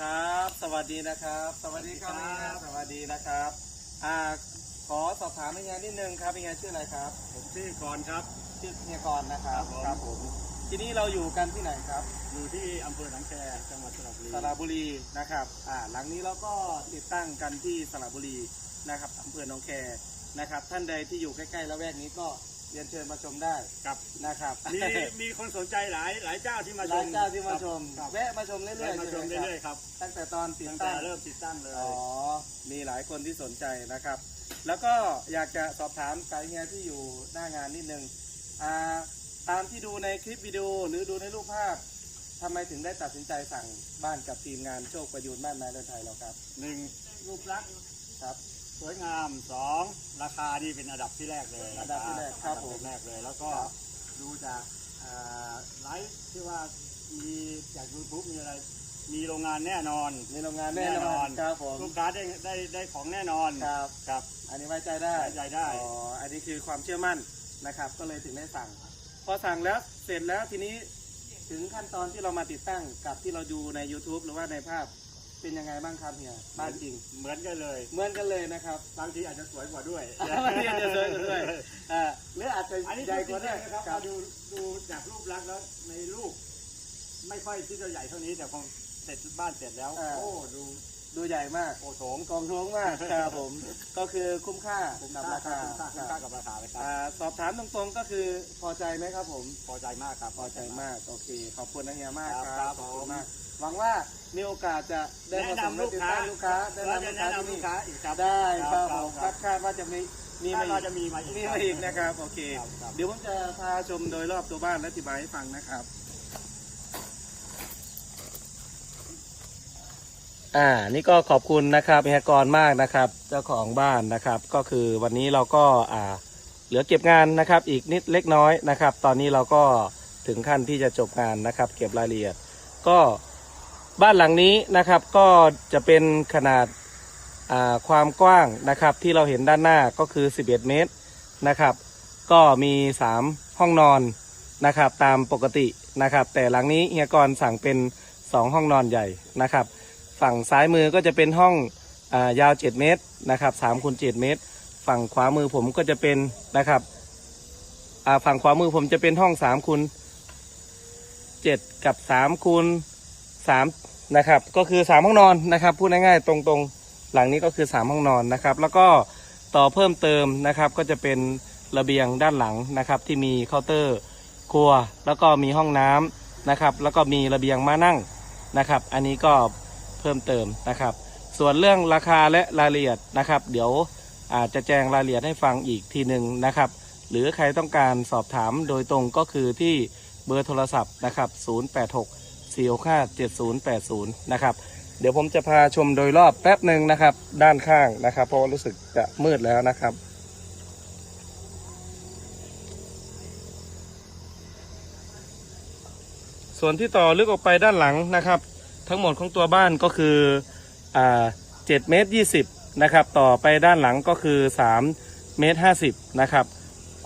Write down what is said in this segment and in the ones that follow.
ครับ สวัสดีนะครับ สวัสดีครับสวัสดีครับสวัสดีนะครับอ่าขอสอบถามพี่งานนิดนึงครับพี่งานชื่ออะไรครับ ผมชื่อกรครับ ชื่อเฮียกรนะครับครับผมผมทีนี้เราอยู่กันที่ไหนครับ อยู่ที่อำเภอหนองแคจังหวัดสระบุรีสระบุรีนะครับอ่าหลังนี้เราก็ติดตั้งกันที่สระบุรีนะครับอำเภอหนองแคนะครับ ท่านใดที่อยู่ใกล้ๆละแวกนี้ก็ เรียนเชิญมาชมได้ครับ นะครับมีมีคนสนใจหลายหลายเจ้าที่มาชร้ามนเจ้าที่มาชมครับแวะมาชมเรื่อยแวะๆมาชมใไหเรื่อยๆครับตั้งแต่ตอนติดตั้งแต่ตั้งเริ่มติดตั้งเลยอ๋อมีหลายคนที่สนใจนะครับ แล้วก็อยากจะสอบถามไกด์เฮียที่อยู่หน้างานนิดนึงอ่าตามที่ดูในคลิปวิดีโอหรือดูในรูปภาพทำไมถึงได้ตัดสินใจสั่งบ้านกับทีมงานโชคประยูนบ้านไม้เรือนไทยเราครับหนึ่งรูปลักษณ์ครับ สวยงามสองราคานี่เป็นอันดับที่แรกเลยอันดับที่แรกครับอันดัผมแรกเลย แล้วก็ครับดูจากอ่าไลฟ์ที่ว่ามีจากยูทูบมีอะไร มีโรงงานแน่นอน มีโรงงานแน่นอน ครับผมลูกค้าได้ได้ได้ของแน่นอนครับ ครับ อันนี้ไว้ใจได้ไว้ใจได้ อ๋ออันนี้คือความเชื่อมั่นนะครับ ก็เลยถึงได้สั่ง พอสั่งแล้วเสร็จแล้วทีนี้ถึงขั้นตอนที่เรามาติดตั้งกับที่เราดูใน YouTube หรือว่าในภาพ เป็นยังไงบ้างครับเฮียบ้านจริง เหมือนกันเลย เหมือนกันเลยนะครับบางทีอาจจะสวยกว่าด้วยบางทีอาจจะสวยกว่าด้วยอ่าหรืออาจจะอันนี้ใหญ่กว่าจริด้วยงๆนะครับครับดูดูจากรูปลักษณ์แล้วในรูป ไม่ค่อยที่จะใหญ่เท่านี้แต่พอเสร็จบ้านเสร็จแล้ว โอ้ดู ดูใหญ่มากโอ้โถงกองท้องมากครับผม ก็คือคุ้มค่าคุ้มกับค่าราคาคุ้มค่าคุ้มค่ากับราคาเลยครับอ่าสอบถามตรงๆก็คือพอใจไหมครับผม พอใจมากครับพอใจมากโอเคขอบคุณนะเฮียมากคครัรับบครับขอบคุณผมมากหวังว่ามีโอกาสจะได้มาแนะส่งนำลูกค้าลูกค้าได้เรานำจะลูกแนะค้าที่นำลูนี่กค้าอีกครับได้ครับคผรับมครัคาบดว่าจะมีมีคามาดอีว่ากจะมีมาอีก มีมาอีกนะครับโอเค ครับครับ เดี๋ยวผมจะพาชมโดยรอบตัวบ้านและอธิบายให้ฟังนะครับ อ่า นี่ก็ขอบคุณนะครับเฮียกรมากนะครับ เจ้าของบ้านนะครับ ก็คือวันนี้เราก็อ่าเหลือเก็บงานนะครับ อีกนิดเล็กน้อยนะครับ ตอนนี้เราก็ถึงขั้นที่จะจบงานนะครับ เก็บรายละเอียด ก็บ้านหลังนี้นะครับก็จะเป็นขนาดอ่าความกว้างนะครับ ที่เราเห็นด้านหน้าก็คือ 11 เมตรนะครับ ก็มี 3 ห้องนอนนะครับ ตามปกตินะครับ แต่หลังนี้เฮียกรสั่งเป็น 2 ห้องนอนใหญ่นะครับ ฝั่งซ้ายมือก็จะเป็นห้องอายาว 7 เมตรนะครับ3คูณ7เมตร ฝั่งขวามือผมก็จะเป็นนะครับอ่าฝั่งขวามือผมจะเป็นห้อง3คูณ7กับ3คูณ3นะครับก็คือ 3 ห้องนอนนะครับพูดง่ายๆตรงๆ หลังนี้ก็คือ 3 ห้องนอนนะครับ แล้วก็ต่อเพิ่มเติมนะครับก็จะเป็นระเบียงด้านหลังนะครับ ที่มีเคาน์เตอร์ครัว แล้วก็มีห้องน้ำนะครับ แล้วก็มีระเบียงมานั่งนะครับ อันนี้ก็ เพิ่มเติมนะครับ ส่วนเรื่องราคาและรายละเอียดนะครับ เดี๋ยวอาจจะแจ้งรายละเอียดให้ฟังอีกทีหนึ่งนะครับ หรือใครต้องการสอบถามโดยตรงก็คือที่เบอร์โทรศัพท์นะครับ 086 465 7080 นะครับ เดี๋ยวผมจะพาชมโดยรอบแป๊บหนึ่งนะครับ ด้านข้างนะครับ เพราะว่ารู้สึกจะมืดแล้วนะครับส่วนที่ต่อลึกออกไปด้านหลังนะครับ ทั้งหมดของตัวบ้านก็คืออ่า7เมตร20นะครับ ต่อไปด้านหลังก็คือ3เมตร50นะครับ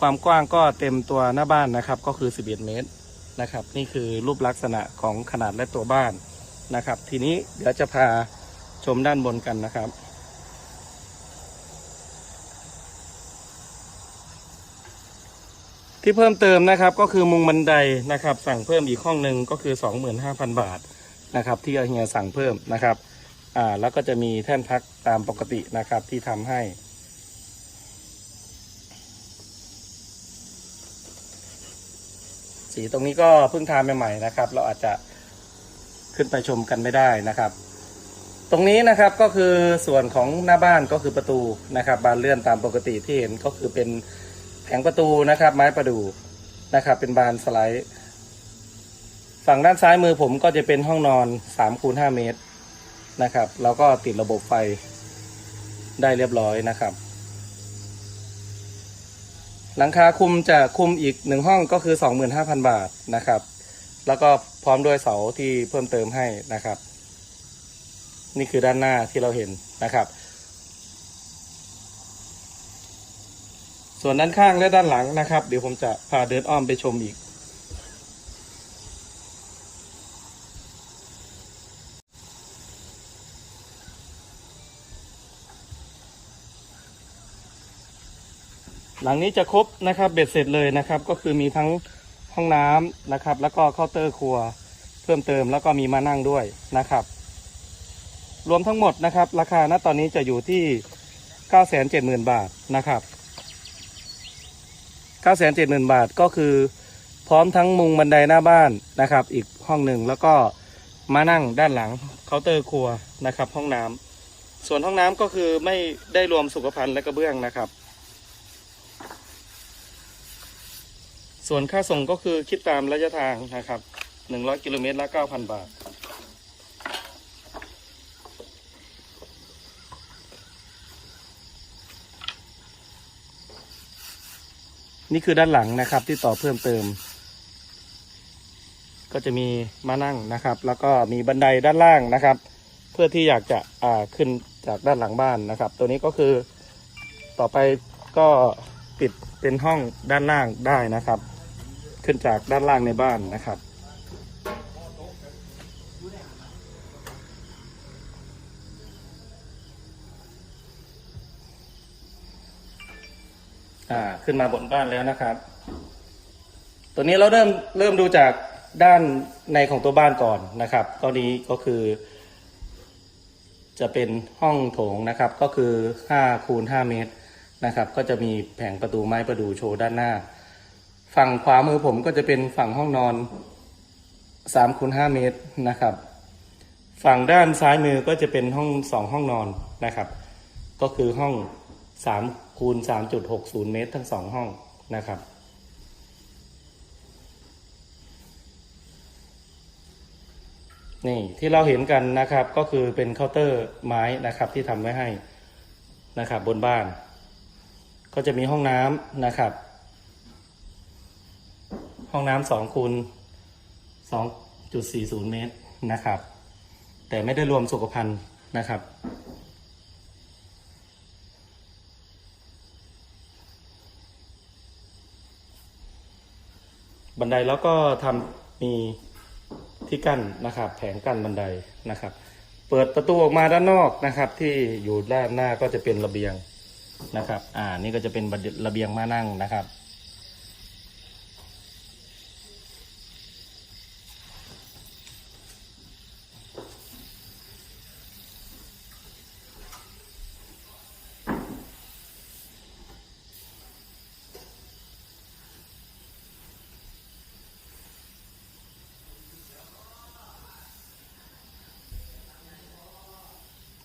ความกว้างก็เต็มตัวหน้าบ้านนะครับ ก็คือ11เมตรนะครับ นี่คือรูปลักษณะของขนาดและตัวบ้านนะครับ ทีนี้เดี๋ยวจะพาชมด้านบนกันนะครับที่เพิ่มเติมนะครับก็คือมุงบันไดนะครับ สั่งเพิ่มอีกห้องหนึ่งก็คือ 25,000 บาท นะครับ ที่เฮียสั่งเพิ่มนะครับอ่าแล้วก็จะมีแท่นพักตามปกตินะครับที่ทำให้ สีตรงนี้ก็เพิ่งทาใหม่ๆนะครับ เราอาจจะขึ้นไปชมกันไม่ได้นะครับ ตรงนี้นะครับก็คือส่วนของหน้าบ้านก็คือประตูนะครับ บานเลื่อนตามปกติที่เห็นก็คือเป็นแผงประตูนะครับ ไม้ประดูนะครับ เป็นบานสไลด์ ฝั่งด้านซ้ายมือผมก็จะเป็นห้องนอน3คูณ5เมตรนะครับ แล้วก็ติดระบบไฟได้เรียบร้อยนะครับ หลังคาคุมจะคุมอีกหนึ่งห้องก็คือ 25,000 บาทนะครับ แล้วก็พร้อมด้วยเสาที่เพิ่มเติมให้นะครับ นี่คือด้านหน้าที่เราเห็นนะครับ ส่วนด้านข้างและด้านหลังนะครับ เดี๋ยวผมจะพาเดินอ้อมไปชมอีก หลังนี้จะครบนะครับเบ็ดเสร็จเลยนะครับ ก็คือมีทั้งห้องน้ำนะครับ แล้วก็เคาน์เตอร์ครัว เพิ่มเติมแล้วก็มีมานั่งด้วยนะครับ รวมทั้งหมดนะครับ ราคาณตอนนี้จะอยู่ที่ 970,000 บาทนะครับ 970,000 บาทก็คือพร้อมทั้งมุงบันไดหน้าบ้านนะครับ อีกห้องหนึ่งแล้วก็มานั่งด้านหลังเคาน์เตอร์ครัวนะครับ ห้องน้ำส่วนห้องน้ำก็คือไม่ได้รวมสุขภัณฑ์และกระเบื้องนะครับ ส่วนค่าส่งก็คือคิดตามระยะทางนะครับ 100 กิโลเมตรละ 9,000 บาท นี่คือด้านหลังนะครับที่ต่อเพิ่มเติม ก็จะมีมานั่งนะครับ แล้วก็มีบันไดด้านล่างนะครับ เพื่อที่อยากจะอ่าขึ้นจากด้านหลังบ้านนะครับ ตัวนี้ก็คือต่อไปก็ปิดเป็นห้องด้านล่างได้นะครับ ขึ้นจากด้านล่างในบ้านนะครับ อ่าขึ้นมาบนบ้านแล้วนะครับ ตัวนี้เราเริ่มเริ่มดูจากด้านในของตัวบ้านก่อนนะครับก็นี้ก็คือ จะเป็นห้องโถงนะครับ ก็คือ5คูณ5เมตรนะครับ ก็จะมีแผงประตูไม้ประดูโชว์ด้านหน้า ฝั่งขวามือผมก็จะเป็นฝั่งห้องนอน3คูณ5เมตรนะครับ ฝั่งด้านซ้ายมือก็จะเป็นห้องสองห้องนอนนะครับ ก็คือห้อง3คูณ3.60เมตรทั้งสองห้องนะครับ นี่ที่เราเห็นกันนะครับก็คือเป็นเคาน์เตอร์ไม้นะครับที่ทำไว้ให้นะครับบนบ้าน ก็จะมีห้องน้ำนะครับ ห้องน้ำสองคูณสองจุดสี่ศูนย์เมตรนะครับ แต่ไม่ได้รวมสุขภัณฑ์นะครับ บันไดแล้วก็ทำมีที่กั้นนะครับ แผงกั้นบันไดนะครับ เปิดประตูออกมาด้านนอกนะครับ ที่อยู่ด้านหน้าก็จะเป็นระเบียงนะครับ อ่า นี่ก็จะเป็นระเบียงมานั่งนะครับ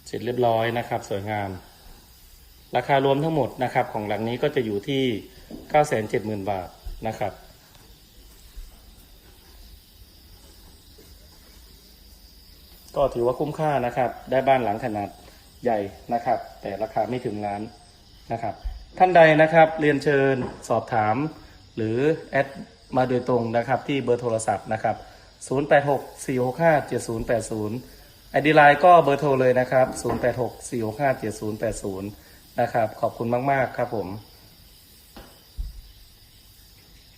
เสร็จเรียบร้อยนะครับ สวยงาม ราคารวมทั้งหมดนะครับ ของหลังนี้ก็จะอยู่ที่ 970,000 บาทนะครับก็ถือว่าคุ้มค่านะครับ ได้บ้านหลังขนาดใหญ่นะครับ แต่ราคาไม่ถึงล้านนะครับ ท่านใดนะครับเรียนเชิญสอบถาม หรือแอดมาโดยตรงนะครับที่เบอร์โทรศัพท์นะครับ 0864657080 ไอดีไลน์ก็เบอร์โทรเลยนะครับ 0864657080 นะครับ ขอบคุณมาก ๆ ครับผม